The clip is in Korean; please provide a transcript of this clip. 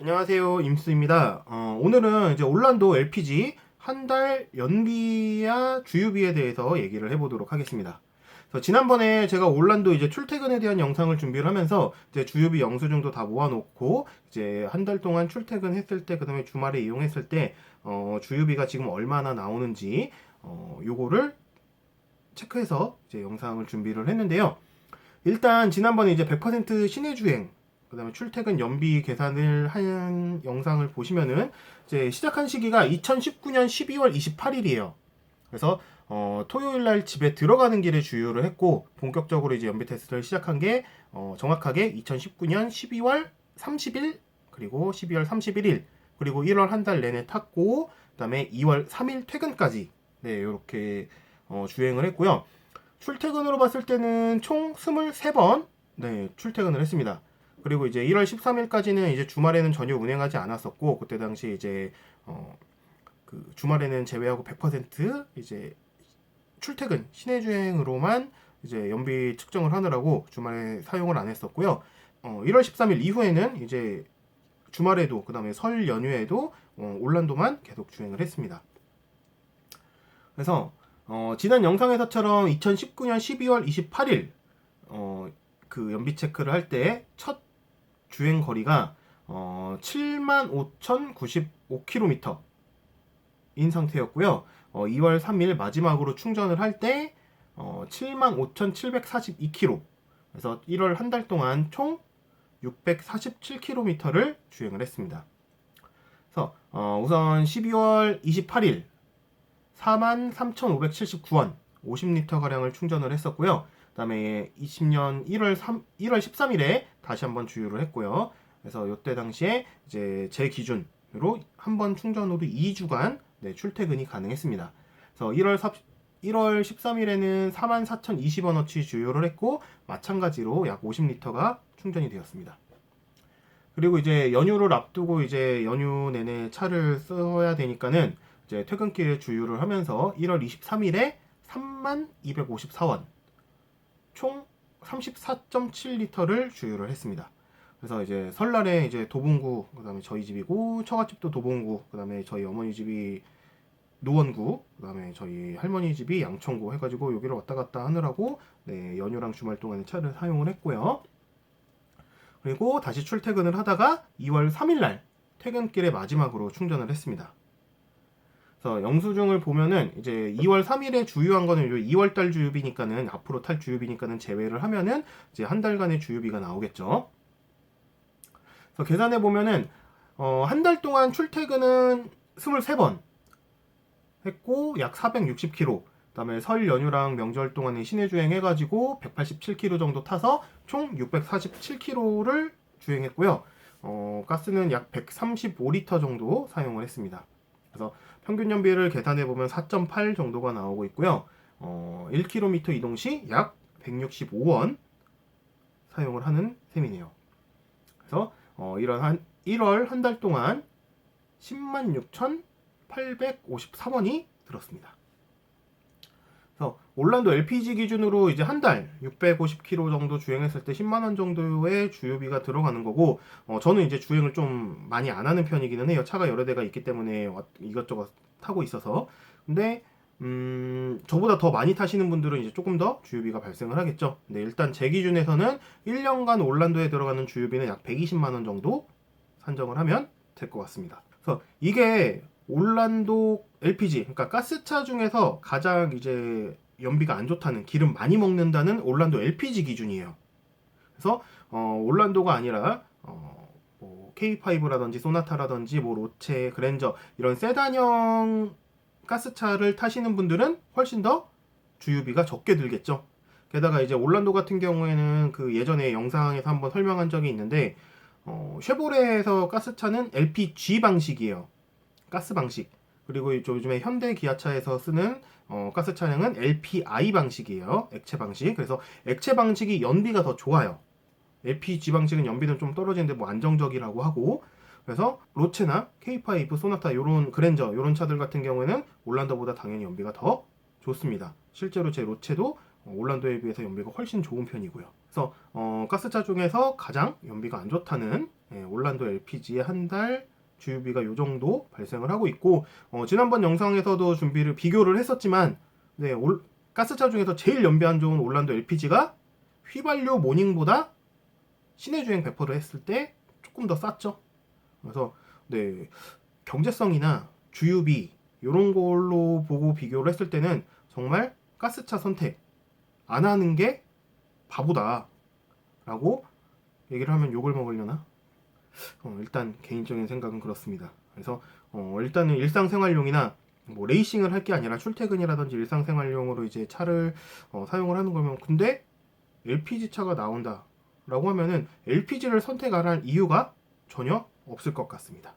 안녕하세요 임수입니다. 어, 오늘은 이제 올란도 LPG 한 달 연비와 주유비에 대해서 얘기를 해보도록 하겠습니다. 지난번에 제가 올란도 이제 출퇴근에 대한 영상을 준비를 하면서 이제 주유비 영수증도 다 모아놓고 이제 한 달 동안 출퇴근했을 때 그다음에 주말에 이용했을 때 어, 주유비가 지금 얼마나 나오는지 어, 요거를 체크해서 이제 영상을 준비를 했는데요. 일단 지난번에 이제 100% 시내 주행 그 다음에 출퇴근 연비 계산을 한 영상을 보시면은 이제 시작한 시기가 2019년 12월 28일이에요. 그래서 어, 토요일 날 집에 들어가는 길에 주유를 했고 본격적으로 이제 연비 테스트를 시작한 게 어, 정확하게 2019년 12월 30일 그리고 12월 31일 그리고 1월 한 달 내내 탔고 그다음에 2월 3일 퇴근까지 네 이렇게 어, 주행을 했고요. 출퇴근으로 봤을 때는 총 23번 네 출퇴근을 했습니다. 그리고 이제 1월 13일까지는 이제 주말에는 전혀 운행하지 않았었고 그때 당시 이제 어 그 주말에는 제외하고 100% 이제 출퇴근 시내 주행으로만 이제 연비 측정을 하느라고 주말에 사용을 안 했었고요. 어 1월 13일 이후에는 이제 주말에도 그다음에 설 연휴에도 어 올란도만 계속 주행을 했습니다. 그래서 어 지난 영상에서처럼 2019년 12월 28일 어 그 연비 체크를 할 때 첫 주행 거리가 어 75,095km 인 상태였고요. 어 2월 3일 마지막으로 충전을 할때 어 75,742km 그래서 1월 한 달 동안 총 647km를 주행을 했습니다. 그래서 어 우선 12월 28일 43,579원 50리터 가량을 충전을 했었고요. 그다음에 20년 1월 3 1월 13일에 다시 한번 주유를 했고요. 그래서 이때 당시에 이제 제 기준으로 한 번 충전으로 2주간 네, 출퇴근이 가능했습니다. 그래서 1월 4, 1월 13일에는 44,020원어치 주유를 했고 마찬가지로 약 50리터가 충전이 되었습니다. 그리고 이제 연휴를 앞두고 이제 연휴 내내 차를 써야 되니까는 이제 퇴근길에 주유를 하면서 1월 23일에 3254원 총 34.7리터를 주유를 했습니다. 그래서 이제 설날에 이제 도봉구 그다음에 저희 집이고 처갓집도 도봉구 그다음에 저희 어머니 집이 노원구 그다음에 저희 할머니 집이 양천구 해가지고 여기를 왔다 갔다 하느라고 네, 연휴랑 주말 동안에 차를 사용을 했고요. 그리고 다시 출퇴근을 하다가 2월 3일날 퇴근길에 마지막으로 충전을 했습니다. 그래서 영수증을 보면은 이제 2월 3일에 주유한 거는 2월 달 주유비니까는 앞으로 탈 주유비니까는 제외를 하면은 이제 한 달간의 주유비가 나오겠죠. 그래서 계산해 보면은 어, 한 달 동안 출퇴근은 23번 했고 약 460km. 그다음에 설 연휴랑 명절 동안에 시내 주행 해 가지고 187km 정도 타서 총 647km를 주행했고요. 어, 가스는 약 135리터 정도 사용을 했습니다. 그래서 평균 연비를 계산해 보면 4.8 정도가 나오고 있고요. 어, 1km 이동 시 약 165원 사용을 하는 셈이네요. 그래서 어, 이런 한 1월 한 달 동안 106,853원이 들었습니다. 그래서 올란도 LPG 기준으로 이제 한 달 650km 정도 주행했을 때 10만 원 정도의 주유비가 들어가는 거고 어, 저는 이제 주행을 좀 많이 안 하는 편이기는 해요. 차가 여러 대가 있기 때문에 이것저것 타고 있어서 근데 음, 저보다 더 많이 타시는 분들은 이제 조금 더 주유비가 발생을 하겠죠. 근데 일단 제 기준에서는 1년간 올란도에 들어가는 주유비는 약 120만 원 정도 산정을 하면 될 것 같습니다. 그래서 이게 올란도 LPG, 그러니까 가스차 중에서 가장 이제 연비가 안 좋다는 기름 많이 먹는다는 올란도 LPG 기준이에요. 그래서 어, 올란도가 아니라 어, 뭐 K5라든지 소나타라든지 뭐 로체, 그랜저 이런 세단형 가스차를 타시는 분들은 훨씬 더 주유비가 적게 들겠죠. 게다가 이제 올란도 같은 경우에는 그 예전에 영상에서 한번 설명한 적이 있는데 어, 쉐보레에서 가스차는 LPG 방식이에요. 가스 방식. 그리고 요즘에 현대 기아차에서 쓰는 어, 가스 차량은 LPI 방식이에요. 액체 방식. 그래서 액체 방식이 연비가 더 좋아요. LPG 방식은 연비는 좀 떨어지는데 뭐 안정적이라고 하고 그래서 로체나 K5, 소나타 요런 그랜저 요런 차들 같은 경우에는 올란도보다 당연히 연비가 더 좋습니다. 실제로 제 로체도 올란도에 비해서 연비가 훨씬 좋은 편이고요. 그래서 어, 가스차 중에서 가장 연비가 안 좋다는 예, 올란도 LPG의 한달 주유비가 요 정도 발생을 하고 있고 어, 지난번 영상에서도 준비를 비교를 했었지만 네, 올- 가스차 중에서 제일 연비 안 좋은 올란도 LPG가 휘발유 모닝보다 시내 주행 100%를 했을 때 조금 더 쌌죠. 그래서 네 경제성이나 주유비 이런 걸로 보고 비교를 했을 때는 정말 가스차 선택 안 하는 게 바보다라고 얘기를 하면 욕을 먹으려나? 어, 일단 개인적인 생각은 그렇습니다. 그래서 어, 일단은 일상생활용이나 뭐 레이싱을 할 게 아니라 출퇴근이라든지 일상생활용으로 이제 차를 어, 사용을 하는 거면 근데 LPG 차가 나온다라고 하면은 LPG를 선택 안할 이유가 전혀 없을 것 같습니다.